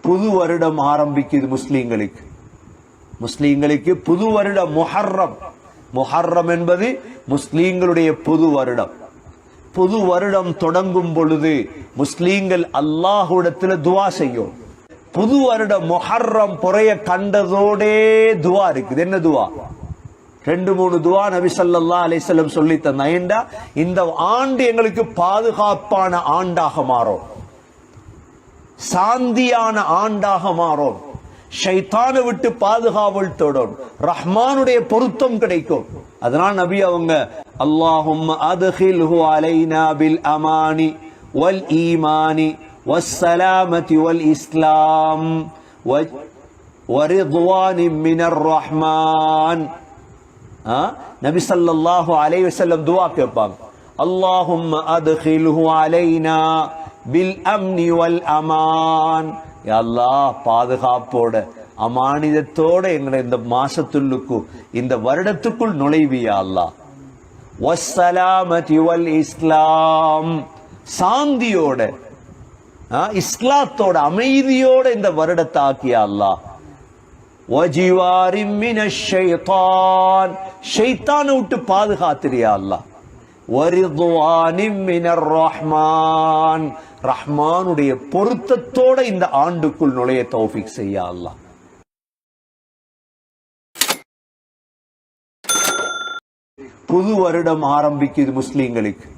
புது வருடம் ஆரம்பிக்குது முஸ்லீம்களுக்கு. முஸ்லீம்களுக்கு புது வருடம் முஹர்ரம். முஹர்ரம் என்பது முஸ்லீம்களுடைய புது வருடம். புது வருடம் தொடங்கும் பொழுது முஸ்லீம்கள் அல்லாஹ்விடத்துல துவா செய்யும். புது வருடம் முஹர்ரம் புறைய கண்டதோடே துவா இருக்குது. என்ன துவா? ரெண்டு மூணு துவா நபி சல்லா அலிசல்லம் சொல்லி தந்தா இந்த ஆண்டு எங்களுக்கு பாதுகாப்பான ஆண்டாக மாறும். சாந்தியான ஆண்டாக மாறும் ஷைத்தானை விட்டு பாதுகாவல் தொடும் ரஹ்மானுடைய பொருத்தம் கிடைக்கும் அதனால் நபி அவங்க அல்லாஹும் அதுஹில்ஹு அலைனா பில் அமானி வல் ஈமானி والسلامة والإسلام و- ورضوان من الرحمن ஆ? நபி ஸல்லல்லாஹு அலைஹி வஸல்லம் துஆ கேட்பாங்க அல்லாஹும்ம அத்கில்ஹு அலைனா பில் அம்னி வல் அமான் யா அல்லாஹ் பாதுகாப்போட அமானிதத்தோட எங்களை இந்த மாசத்துள்ளுக்கு இந்த வருடத்துக்குள் நுழைவியா அல்லாஹ். வஸ்ஸலாமதி வல் இஸ்லாம். சாந்தியோட இஸ்லாத்தோட அமைதியோட இந்த வருடத்தை ஆக்கியா அல்லாஹ். வஜிவாரின் மினஷ் ஷைத்தானை. விட்டு பாதுகாத்திரியா அல்லாஹ். வரிதுவானின் மினர் ரஹ்மான். ரஹ்மானுடைய பொருத்தத்தோட இந்த ஆண்டுக்குள் நுழைய தௌஃபிக் செய்ய அல்லாஹ். புது வருடம் ஆரம்பிக்குது முஸ்லீம்களுக்கு.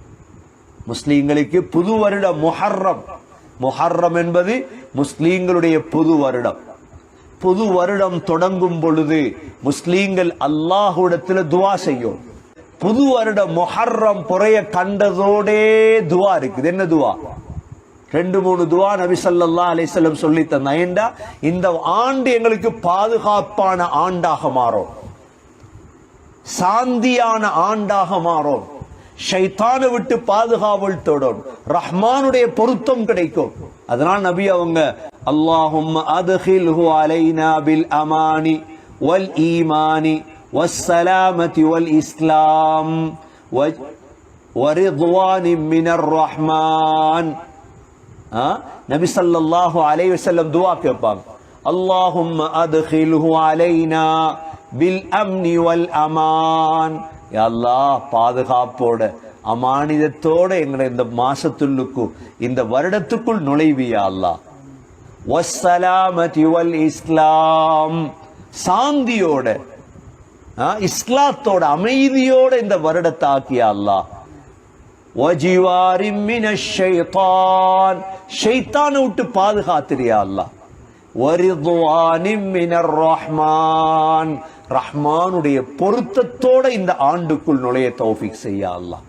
முஸ்லீம்களுக்கு புது வருடம் முஹர்ரம். முஹர்ரம் என்பது முஸ்லீம்களுடைய புது வருடம். புது வருடம் தொடங்கும் பொழுது முஸ்லீம்கள் அல்லாஹ்விடத்துல துவா செய்யும். புது வருடம் முஹர்ரம் புறைய கண்டதோடே துவா இருக்குது. என்ன துவா? ரெண்டு மூணு துவா நபி ஸல்லல்லாஹு அலைஹி வஸல்லம் சொல்லி தந்தாண்டா இந்த ஆண்டு எங்களுக்கு பாதுகாப்பான ஆண்டாக மாறும் சாந்தியான ஆண்டாக மாறும் ஷைத்தானை விட்டு பாதுகாவல் தொடும் ரஹ்மானுடைய பொருத்தம் கிடைக்கும் அதனால் நபி அவங்க அல்லாஹும் அதுஹில்ஹு அலைனா பில் அமானி வல் ஈமானி والسلامة والإسلام و- ورضوان من الرحمن ஆ? நபி ஸல்லல்லாஹு அலைஹி வஸல்லம் துஆ கேட்பாங்க அல்லாஹும் அத்கில்ஹு அலைனா பில் அம்னி வல் அமான் எல்லா பாதுகாப்போட அமானிதத்தோட எங்களை இந்த மாசத்துள்ளுக்கு இந்த வருடத்துக்குள் நுழைவியா அல்லா வசலாமதி வல் இஸ்லாம் சாந்தியோட இஸ்லாத்தோட அமைதியோட இந்த வருடத்தை ஆக்கியா அல்லாஹ் ஷைத்தான் ஷைத்தானை விட்டு பாதுகாத்துறியா அல்லா வரிதுவானின் ரஹ்மான் ரஹ்மானுடைய பொருத்தத்தோட இந்த ஆண்டுக்குள் நுழைய தௌஃபிக் செய்யா அல்லாஹ்.